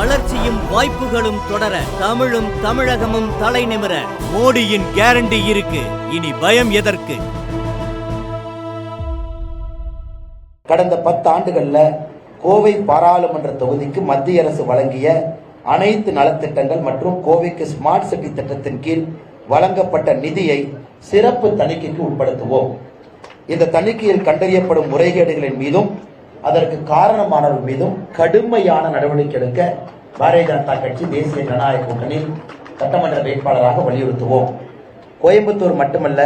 வளர்ச்சியும் வாய்ப்புகளும் தொடர தமிழும் தமிழகமும் தலை நிமிர மோடியின் கேரண்டி இருக்கு. இனி பயம் எதற்கு? கடந்த பத்து ஆண்டுகள்ல கோவை பாராளுமன்ற தொகுதிக்கு மத்திய அரசு வழங்கிய அனைத்து நலத்திட்டங்கள் மற்றும் கோவைக்கு ஸ்மார்ட் சிட்டி திட்டத்தின் கீழ் வழங்கப்பட்ட நிதியை சிறப்பு தணிக்கைக்கு உட்படுத்துவோம். இந்த தணிக்கையில் கண்டறியப்படும் முறைகேடுகளின் மீதும் அதற்கு காரணமானவர் மீதும் கடுமையான நடவடிக்கை எடுக்க பாரதிய ஜனதா கட்சி தேசிய ஜனநாயக கூட்டணி சட்டமன்ற வேட்பாளராக வலியுறுத்துவோம். கோயம்புத்தூர் மட்டுமல்ல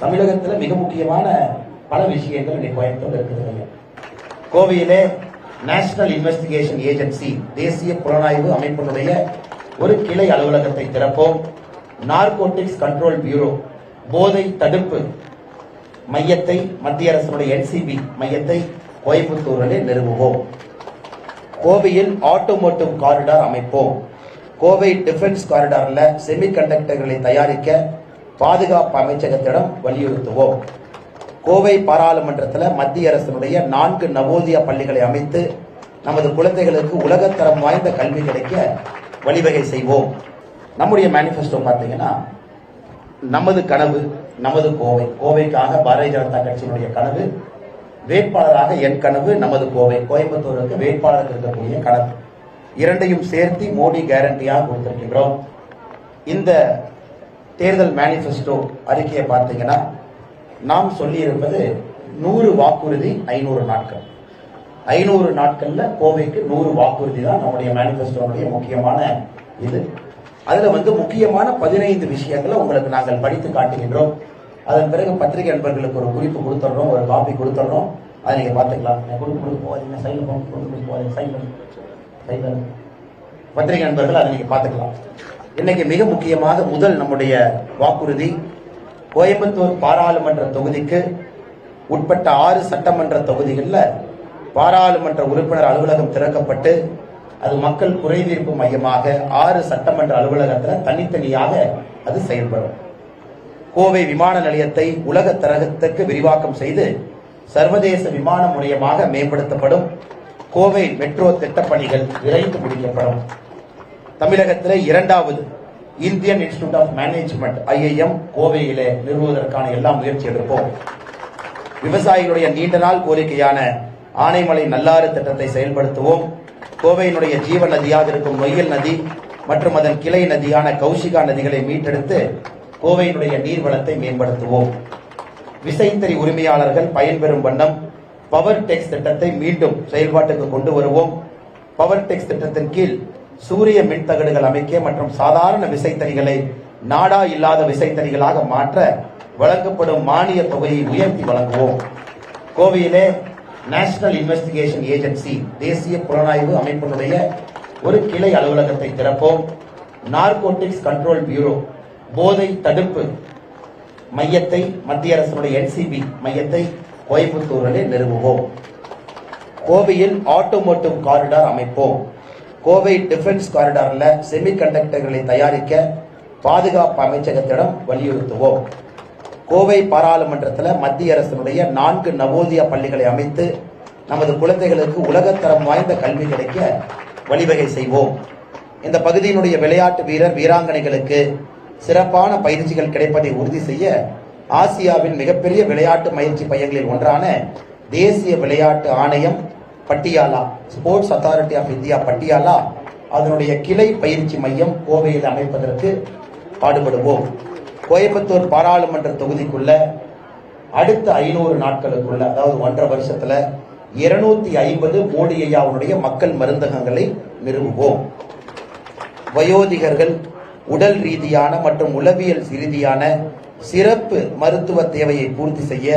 தமிழகத்தில் மிக முக்கியமான பல விஷயங்கள் இன்னைக்கு கோயம்புத்தூர் இருக்கிறது கோவையிலே நேஷனல் இன்வெஸ்டிகேஷன் ஏஜென்சி தேசிய புலனாய்வு அமைப்பினுடைய ஒரு கிளை அலுவலகத்தை திறப்போம். நார்கோட்டிக்ஸ் கண்ட்ரோல் பியூரோ போதை தடுப்பு மையத்தை மத்திய அரசுடைய என்சிபி மையத்தை கோயம்புத்தூரிலே நிறுவுவோம். கோவையில் ஆட்டோமோட்டிவ் காரிடார் அமைப்போம். கோவை டிஃபென்ஸ் காரிடாரில் செமிகண்டக்டர்களை தயாரிக்க பாதுகாப்பு அமைச்சகத்திடம் வலியுறுத்துவோம். கோவை பாராளுமன்றத்தில் மத்திய அரசினுடைய நான்கு நவோதியா பள்ளிகளை அமைத்து நமது குழந்தைகளுக்கு உலகத்தரம் வாய்ந்த கல்வி கிடைக்க வழிவகை செய்வோம். நம்முடைய மேனிஃபெஸ்டோ பார்த்தீங்கன்னா நமது கனவு நமது கோவை. கோவைக்காக பாரதிய ஜனதா கட்சியினுடைய கனவு வேட்பாளராக என் கனவு நமது கோவை கோயம்புத்தூருக்கு வேட்பாளருக்கு இருக்கக்கூடிய கனவு. இரண்டையும் சேர்த்து மோடி கேரண்டியாக கொடுத்திருக்கின்றோம். இந்த தேர்தல் மேனிஃபெஸ்டோ அறிக்கையை பார்த்தீங்கன்னா நாம் சொல்லியிருப்பது நூறு வாக்குறுதி ஐநூறு நாட்கள். ஐநூறு நாட்கள்ல கோவைக்கு நூறு வாக்குறுதி தான் நம்முடைய மேனிஃபெஸ்டோனுடைய முக்கியமான இது. அதுல வந்து முக்கியமான பதினைந்து விஷயங்களை உங்களுக்கு நாங்கள் படித்து காட்டுகின்றோம். அதன் பிறகு பத்திரிகை நண்பர்களுக்கு ஒரு குறிப்பு கொடுத்துட்றோம் ஒரு காப்பி கொடுத்துட்றோம். அதை நீங்கள் பார்த்துக்கலாம். நான் கொடுக்க கொடுக்க போகாதீங்க. சைடில் கொடுக்க கொடுக்க போகாதீங்க. சைடில் சைடில் பத்திரிகை நண்பர்கள் அதை நீங்கள் பார்த்துக்கலாம். இன்னைக்கு மிக முக்கியமாக முதல் நம்முடைய வாக்குறுதி கோயம்புத்தூர் பாராளுமன்ற தொகுதிக்கு உட்பட்ட ஆறு சட்டமன்ற தொகுதிகளில் பாராளுமன்ற உறுப்பினர் அலுவலகம் திறக்கப்பட்டு அது மக்கள் குறைதீர்ப்பு மையமாக ஆறு சட்டமன்ற அலுவலகத்தில் தனித்தனியாக அது செயல்படும். கோவை விமான நிலையத்தை உலக தரகத்துக்கு விரிவாக்கம் செய்து சர்வதேச விமான முனையமாக மேம்படுத்தப்படும். கோவை மெட்ரோ திட்டப்பணிகள் விரைந்து முடிக்கப்படும். தமிழகத்தில் இரண்டாவது Indian Institute of Management IIM கோவையிலே நிறுவுவதற்கான எல்லா முயற்சி எடுப்போம். விவசாயிகளுடைய நீண்ட நாள் கோரிக்கையான ஆனைமலை நல்லாறு திட்டத்தை செயல்படுத்துவோம். கோவையினுடைய ஜீவ நதியாக இருக்கும் நொய்யல் நதி மற்றும் அதன் கிளை நதியான கௌஷிகா நதிகளை மீட்டெடுத்து கோவையினுடைய நீர்வளத்தை மேம்படுத்துவோம். விசைத்தறி உரிமையாளர்கள் பயன்பெறும் வண்ணம் பவர் டெக்ஸ் திட்டத்தை மீண்டும் செயல்பாட்டுக்கு கொண்டு வருவோம். பவர் டெக்ஸ் திட்டத்தின் கீழ் சூரிய மின்தகடுகள் அமைக்க மற்றும் சாதாரண விசைத்தறிகளை நாடா இல்லாத விசைத்தறிகளாக மாற்ற வழங்கப்படும் மானிய தொகையை உயர்த்தி வழங்குவோம். கோவையிலே நேஷனல் இன்வெஸ்டிகேஷன் ஏஜென்சி தேசிய புலனாய்வு அமைப்பினுடைய ஒரு கிளை அலுவலகத்தை திறப்போம். நார்கோட்டிக்ஸ் கண்ட்ரோல் பியூரோ போதை தடுப்பு மையத்தை மத்திய அரசினுடைய என்சிபி மையத்தை கோயம்புத்தூரிலே நிறுவுவோம். கோவையில் ஆட்டோமோட்டிவ் காரிடார் அமைப்போம். கோவை டிஃபென்ஸ் காரிடாரில் செமி கண்டக்டர்களை தயாரிக்க பாதுகாப்பு அமைச்சகத்திடம் வலியுறுத்துவோம். கோவை பாராளுமன்றத்தில் மத்திய அரசினுடைய நான்கு நவோதியா பள்ளிகளை அமைத்து நமது குழந்தைகளுக்கு உலகத்தரம் வாய்ந்த கல்வி கிடைக்க வழிவகை செய்வோம். இந்த பகுதியினுடைய விளையாட்டு வீரர் வீராங்கனைகளுக்கு சிறப்பான பயிற்சிகள் கிடைப்பதை உறுதி செய்ய ஆசியாவின் மிகப்பெரிய விளையாட்டு பயிற்சி மையங்களில் ஒன்றான தேசிய விளையாட்டு ஆணையம் Patiala sports authority of India Patiala அதனுடைய கிளை பயிற்சி மையம் கோவையில் அமைப்பதற்கு பாடுபடுவோம். கோயம்புத்தூர் பாராளுமன்ற தொகுதிக்குள்ள அடுத்த ஐநூறு நாட்களுக்குள்ள அதாவது ஒன்றரை வருஷத்துல இருநூத்தி ஐம்பது மோடி ஐயாவுடைய மக்கள் மருந்தகங்களை நிறுவுவோம். வயோதிகர்கள் உடல் ரீதியான மற்றும் உளவியல் ரீதியான சிறப்பு மருத்துவ தேவையை பூர்த்தி செய்ய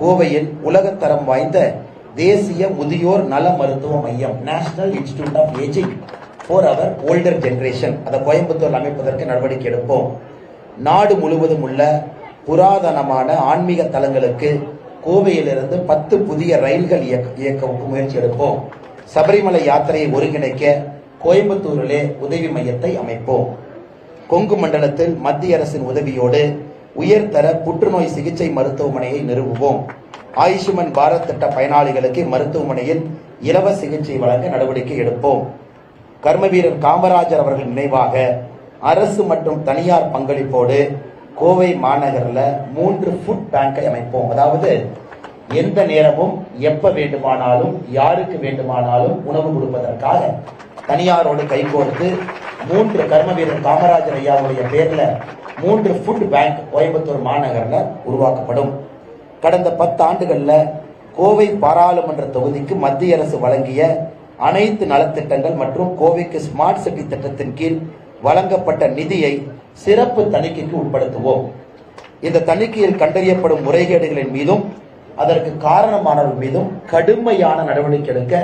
கோவையில் உலகத்தரம் வாய்ந்த தேசிய முதியோர் நல மருத்துவ மையம் national institute of ageing for our older generation அதை கோயம்புத்தூர் அமைப்பதற்கு நடவடிக்கை எடுப்போம். நாடு முழுவதும் உள்ள புராதனமான ஆன்மீக தலங்களுக்கு கோவையிலிருந்து பத்து புதிய ரயில்கள் இயக்க இயக்க முயற்சி எடுப்போம். சபரிமலை யாத்திரையை ஒருங்கிணைக்க கோயம்புத்தூரிலே உதவி மையத்தை அமைப்போம். கொங்கு மண்டலத்தில் மத்திய அரசின் உதவியோடு உயர்தர புற்றுநோய் சிகிச்சை மருத்துவமனையை நிறுவுவோம். ஆயுஷ்மன் பாரத் திட்ட பயனாளிகளுக்கு மருத்துவமனையில் இலவச சிகிச்சை வழங்க நடவடிக்கை எடுப்போம். கர்மவீரர் காமராஜர் அவர்கள் நினைவாக அரசு மற்றும் தனியார் பங்களிப்போடு கோவை மாநகரில் மூன்று ஃபுட் பேங்கை அமைப்போம். அதாவது எந்த நேரமும் எப்ப வேண்டுமானாலும் யாருக்கு வேண்டுமானாலும் உணவு கொடுப்பதற்காக தனியாரோடு கைகோர்த்து மூன்று கர்மவீரர் காமராஜர் ஐயாவுடைய பேர்ல மூன்று ஃபுட் பேங்க் கோயம்புத்தூர் மாநகரில் உருவாக்கப்படும். கடந்த பத்து ஆண்டுகளில் கோவை பாராளுமன்ற தொகுதிக்கு மத்திய அரசு வழங்கிய அனைத்து நலத்திட்டங்கள் மற்றும் கோவைக்கு ஸ்மார்ட் சிட்டி திட்டத்தின் கீழ் வழங்கப்பட்ட நிதியை சிறப்பு தணிக்கைக்கு உட்படுத்துவோம். இந்த தணிக்கையில் கண்டறியப்படும் முறைகேடுகளின் மீதும் அதற்கு காரணமானவர்கள் மீதும் கடுமையான நடவடிக்கை எடுக்க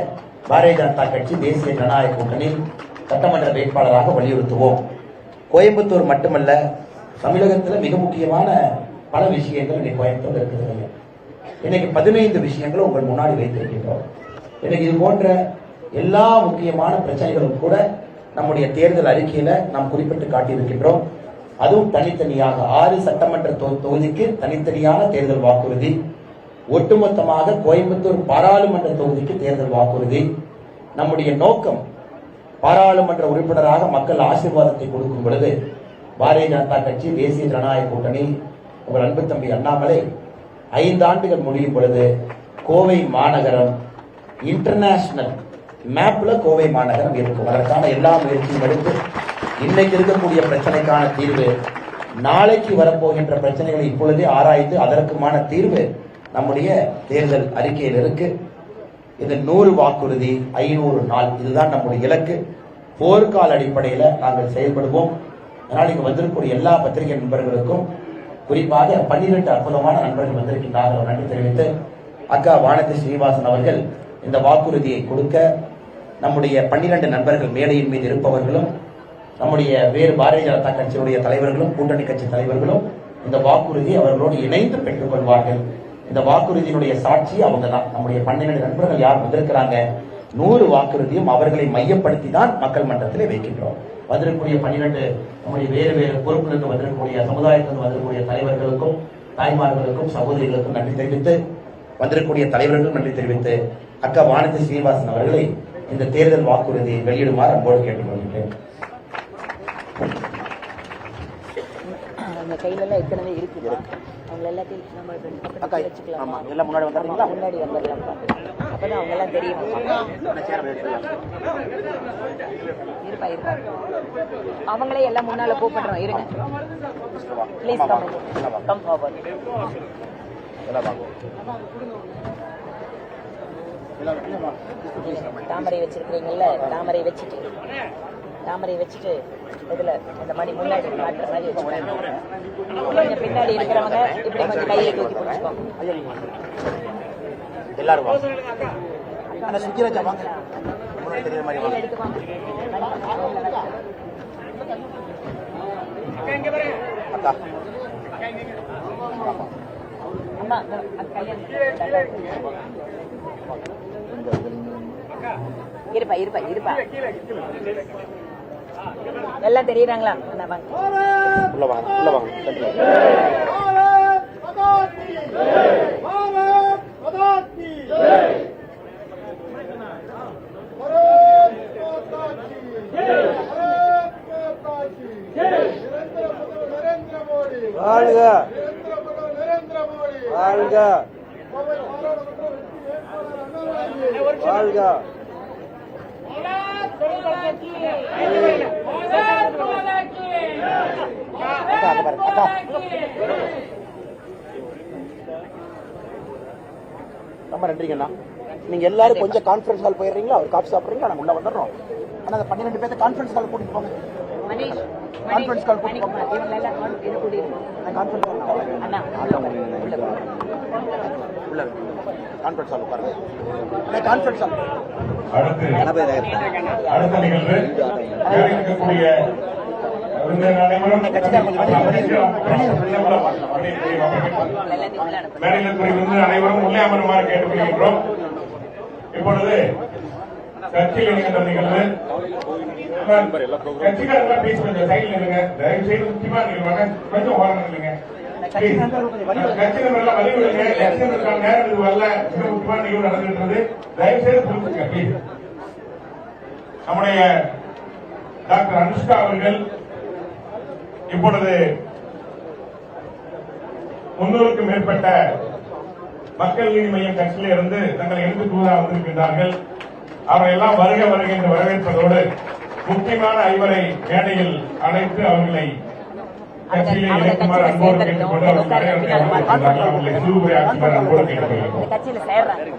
பாரதிய ஜனதா கட்சி தேசிய ஜனநாயக கூட்டணி சட்டமன்ற வேட்பாளராக வலியுறுத்துவோம். கோயம்புத்தூர் மட்டுமல்ல தமிழகத்தில் மிக முக்கியமான பல விஷயங்கள் இன்னைக்கு கோயம்புத்தூர் இருக்கிறது இன்னைக்கு பதினைந்து விஷயங்களை உங்கள் முன்னாடி வைத்திருக்கின்றோம். இன்னைக்கு இது போன்ற எல்லா முக்கியமான பிரச்சனைகளும் கூட நம்முடைய தேர்தல் அறிக்கையில நாம் குறிப்பிட்டு காட்டியிருக்கின்றோம். அதுவும் தனித்தனியாக ஆறு சட்டமன்ற தொகுதிக்கு தனித்தனியான தேர்தல் வாக்குறுதி. ஒட்டுமொத்தமாக கோயம்புத்தூர் பாராளுமன்ற தொகுதிக்கு தேர்தல் வாக்குறுதி. நம்முடைய நோக்கம் பாராளுமன்ற உறுப்பினராக மக்கள் ஆசீர்வாதத்தை கொடுக்கும் பொழுது பாரதிய ஜனதா கட்சி தேசிய ஜனநாயக கூட்டணி உங்கள் அன்பு தம்பி அண்ணாமலை ஐந்து ஆண்டுகள் முடியும் பொழுது கோவை மாநகரம் இன்டர்நேஷனல் மேப்ல கோவை மாநகரம் இருக்கும். அதற்கான எல்லா முயற்சியும் எடுத்து இன்னைக்கு இருக்கக்கூடிய பிரச்சனைக்கான தீர்வு நாளைக்கு வரப்போகின்ற பிரச்சனைகளை இப்பொழுதே ஆராய்ந்து அதற்குமான தீர்வு நம்முடைய தேர்தல் அறிக்கையில் இருக்கு இது நூறு வாக்குறுதி ஐநூறு நாள். இதுதான் நம்முடைய இலக்கு. போர்க்கால அடிப்படையில் நாங்கள் செயல்படுவோம். அதனால் இங்கே வந்திருக்கக்கூடிய எல்லா பத்திரிகை நண்பர்களுக்கும் குறிப்பாக பன்னிரெண்டு அற்புதமான நண்பர்கள் வந்திருக்கின்றார்கள். நன்றி தெரிவித்து அக்கா வானதி ஸ்ரீனிவாசன் அவர்கள் இந்த வாக்குறுதியை கொடுக்க நம்முடைய பன்னிரண்டு நண்பர்கள் மேடையின் மீது இருப்பவர்களும் நம்முடைய வேறு பாரதிய ஜனதா கட்சியுடைய தலைவர்களும் கூட்டணி கட்சி தலைவர்களும் இந்த வாக்குறுதி அவர்களோடு இணைந்து பெற்றுக்கொள்வார்கள் இந்த வாக்குறுதியினுடைய சாட்சி அவங்க தான் நம்முடைய பன்னிரண்டு நண்பர்கள் யார் வந்திருக்கிறாங்க? நூறு வாக்குறுதியும் அவர்களை மையப்படுத்தி தான் மக்கள் மன்றத்திலே வைக்கின்றோம். வந்திருக்கக்கூடிய பன்னிரண்டு நம்முடைய வேறு வேறு பொறுப்பிலிருந்து வந்திருக்கக்கூடிய சமுதாயத்திலிருந்து வந்திருக்கக்கூடிய தலைவர்களுக்கும் தாய்மார்களுக்கும் சகோதரிகளுக்கும் நன்றி தெரிவித்து வந்திருக்கக்கூடிய தலைவர்களுக்கும் நன்றி தெரிவித்து அக்கா வானதி ஸ்ரீனிவாசன் அவர்களை இந்த தேர்தல் வாக்குறுதியை வெளியிடுமாறு அன்போடு கேட்டுக்கொள்கிறேன் அந்த கையில ஏற்கனவே இருக்குது அவங்க எல்லாத்தையும் நம்ம அக்கா, வச்சுக்கலாம். ஆமா, எல்லாம் முன்னாடி வந்துடுறீங்களா? முன்னாடி வந்துடலாம்ப்பா அப்பதான் அவங்க எல்லாம் தெரியும் இருப்பா இருப்பா. அவங்களே எல்லாம் முன்னால கூப்பிடுறோம் இருங்க. ப்ளீஸ் கம் கம் ஃபார்வர்ட் தாமரை வச்சிருக்கிறீங்கல்ல? தாமரை வச்சுட்டு. தாமரை வச்சுட்டு இதுல இந்த மாதிரி முன்னாடி காட்டுற மாதிரி வச்சுக்கோங்க பின்னாடி இருக்கிறவங்க இப்படி கொஞ்சம் கையை தூக்கி பிடிச்சிக்கோங்க. எல்லாரும் அந்த சுத்தி வச்சா வாங்க. தெரியுற மாதிரி வாங்க. கையில எடுத்துக்கோங்க அக்கா. அம்மா அந்த இருப்பா இருப்பா இருப்பா. எல்லாம் தெரியுறாங்களா? உள்ள வாங்க. உள்ள வாங்க. வாழ்க. வாழ்க. வாழ்க அக்கா அங்க பாருங்க அக்கா ரொம்ப நன்றிங்கண்ணா நீங்க எல்லாரும் கொஞ்சம் கான்ஃபரன்ஸ் ஹால் போயிடுறீங்களா ஒரு காஃபி சாப்பிடுறீங்களா நாங்க உள்ள வந்துடுறோம் ஆனா அந்த பன்னிரெண்டு பேர்த்த கான்ஃபரன்ஸ் ஹால் கூட்டிட்டு போங்க Conference call கூட்டிட்டு போங்க. கான்ஃபரன்ஸ் ஹால் அண்ணா உள்ள கான்ஃபரன்ஸ் ஹால் உட்காருங்க. கான்ஃபரன்ஸ் ஹால் அனைவரும் உள்ள அமருமாறு கேட்டுக்கொள்கின்றோம். இப்பொழுது கட்சியில் இணைகின்ற நிகழ்வு. கட்சிக்காரர்கள் பேசி கொஞ்சம் சைடில் இருங்க தயவு செய்து முக்கியமா நீங்க. கொஞ்சம் ஓரம் இல்லைங்க கட்சி நண்பர்கள் வழி விடுங்க எலெக்ஷனுக்கான நேரம் இது வரல. மிக முக்கியமான நிகழ்வு நடந்துகிட்டு தயவு செய்து புரிஞ்சுங்க நம்முடைய டாக்டர் அனுஷ்கா அவர்கள் இப்பொழுது முன்னூறுக்கும் மேற்பட்ட மக்கள் நீதி மையம் கட்சியில இருந்து தங்களை எழுந்து கூற வந்திருக்கின்றார்கள். அவரை எல்லாம் வருக வருக என்று வரவேற்பதோடு முக்கியமான ஐவரை மேடையில் அழைத்து அவர்களை கட்சியிலே இணைக்குமாறு அன்போடு கேட்டுக்கொண்டு அவர்கள் நடைபெற்ற அவர்களை சிறுபுரை ஆக்குமாறு அன்போடு கேட்டுக்கொள்கிறோம் இந்த கட்சியில சேர்றாங்க